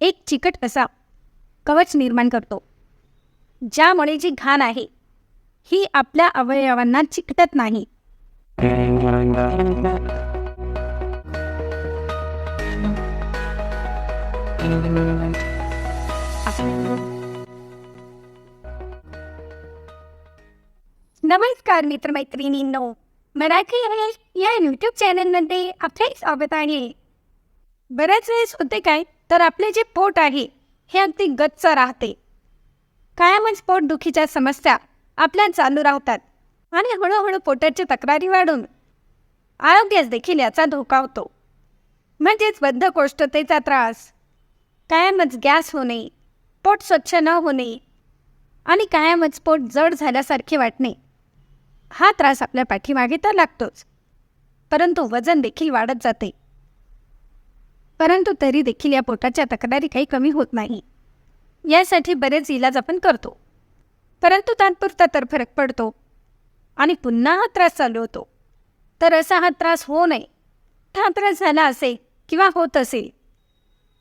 एक चिकट असा कवच निर्माण करतो. ज्यामुळे जी घाण आहे ही आपल्या अवयवांना चिकटत नाही. नमस्कार मित्रमैत्रिणींनो मराठी आहे या यूट्यूब चॅनलमध्ये आपले स्वागत आहे. बऱ्याच वेळेस होते काय? तर आपले जे पोट आहे हे अगदी गच्च राहते. कायमच पोटदुखीच्या समस्या आपल्या चालू राहतात आणि हळूहळू पोटाची तक्रारी वाढून आरोग्यास देखील याचा धोका होतो. म्हणजेच बद्धकोष्ठतेचा त्रास कायमच गॅस होणे पोट स्वच्छ न होणे आणि कायमच पोट जड झाल्यासारखे वाटणे हा त्रास आपल्या पाठीमागे तर लागतोच. परंतु वजन देखील वाढत जाते. परंतु तरी देखील या पोटाच्या तक्रारी काही कमी होत नाही. यासाठी बरेच इलाज आपण करतो. परंतु तात्पुरता तर फरक पडतो. आणि पुन्हा हा त्रास चालू होतो. तर असा हा त्रास होऊ नये. हा त्रास झाला असेल किंवा होत असेल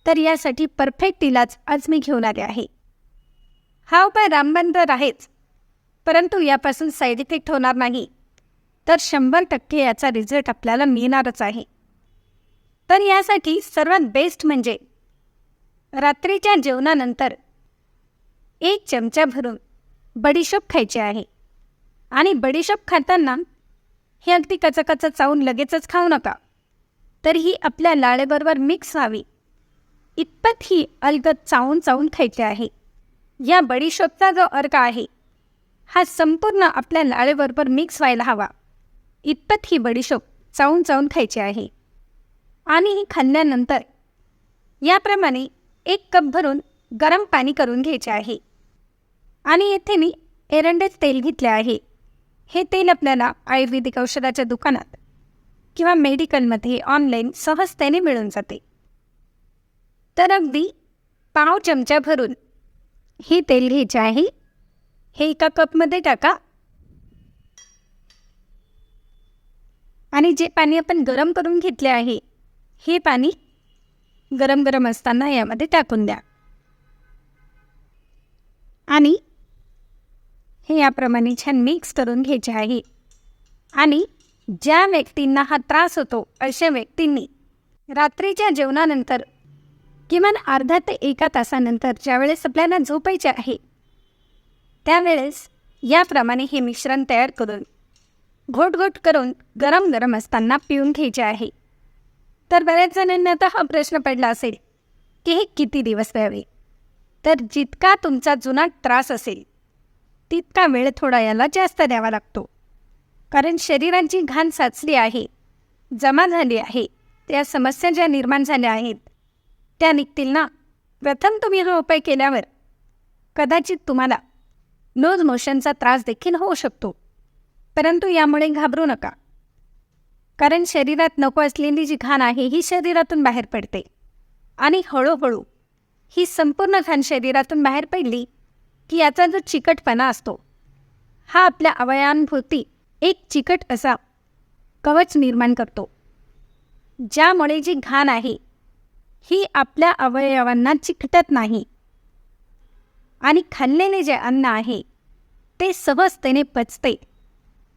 तर यासाठी परफेक्ट इलाज आज मी घेऊन आले आहे. हा उपाय रामबाण तर आहेच. परंतु यापासून साईड इफेक्ट होणार नाही. तर शंभर टक्के याचा रिझल्ट आपल्याला मिळणारच आहे. तर यासाठी सर्वात बेस्ट म्हणजे रात्रीच्या जेवणानंतर एक चमचा भरून बडीशोप खायची आहे. आणि बडीशोप खाताना हे अगदी कचकचं चावून लगेचच खाऊ नका. तर ही आपल्या लाळेबरोबर मिक्स व्हावी. इतपत ही अलगद चावून चावून खायची आहे. या बडीशोपचा जो अर्क आहे हा संपूर्ण आपल्या लाळेबरोबर मिक्स व्हायला हवा. इतपत ही बडीशोप चावून चावून खायची आहे. आणि ही खाल्ल्यानंतर याप्रमाणे एक कप भरून गरम पाणी करून घ्यायचे आहे. आणि येथे मी एरंडेच तेल घेतले आहे. हे तेल आपल्याला आयुर्वेदिक औषधाच्या दुकानात किंवा मेडिकलमध्ये ऑनलाईन सहजतेने मिळून जाते. तर अगदी पाव चमचा भरून ही तेल घ्यायचे आहे. हे एका कपमध्ये टाका. आणि जे पाणी आपण गरम करून घेतले आहे हे पाणी गरम गरम असताना यामध्ये टाकून द्या. आणि हे याप्रमाणे छान मिक्स करून घ्यायचे आहे. आणि ज्या व्यक्तींना हा त्रास होतो अशा व्यक्तींनी रात्रीच्या जेवणानंतर किमान अर्धा ते एका तासानंतर ज्यावेळेस आपल्याला झोपायचे आहे त्यावेळेस याप्रमाणे हे मिश्रण तयार करून घोट घोट करून गरम गरम असताना पिऊन घ्यायचे आहे. तर बऱ्याच जणांना आता हा प्रश्न पडला असेल की हे किती दिवस द्यावे तर जितका तुमचा जुना त्रास असेल तितका वेळ थोडा याला जास्त द्यावा लागतो. कारण शरीराची घाण साचली आहे जमा झाली आहे त्या समस्या ज्या निर्माण झाल्या आहेत त्या निघतील ना? प्रथम तुम्ही हा उपाय केल्यावर कदाचित तुम्हाला लूज मोशनचा त्रास देखील होऊ शकतो. परंतु यामुळे घाबरू नका. कारण शरीरात नको असलेली जी घाण आहे ही शरीरातून बाहेर पडते. आणि हळूहळू ही संपूर्ण घाण शरीरातून बाहेर पडली की याचा जो चिकटपणा असतो हा आपल्या अवयांभोवती एक चिकट असा कवच निर्माण करतो. ज्यामुळे जी घाण आहे ही आपल्या अवयवांना चिकटत नाही. आणि खाल्लेले जे अन्न आहे ते सहजतेने पचते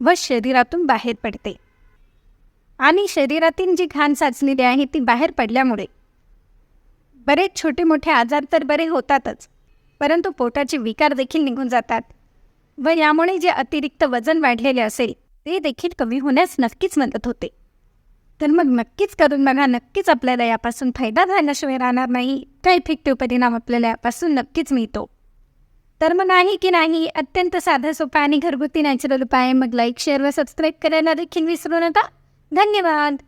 व शरीरातून बाहेर पडते. आणि शरीरातील जी घाण साचलेली आहे ती बाहेर पडल्यामुळे. बरेच छोटे मोठे आजार तर बरे होतातच परंतु पोटाचे विकार देखील निघून जातात व यामुळे जे अतिरिक्त वजन वाढलेले असेल ते देखील कमी होण्यास नक्कीच मदत होते. तर मग नक्कीच करून बघा नक्कीच आपल्याला यापासून फायदा झाल्याशिवाय राहणार नाही तर इफेक्टिव्ह परिणाम आपल्याला यापासून नक्कीच मिळतो. तर मग आहे की नाही अत्यंत साधा सोपा आणि घरगुती नॅचरल उपाय मग लाईक शेअर व सबस्क्राईब करायला देखील विसरू नका. धन्यवाद.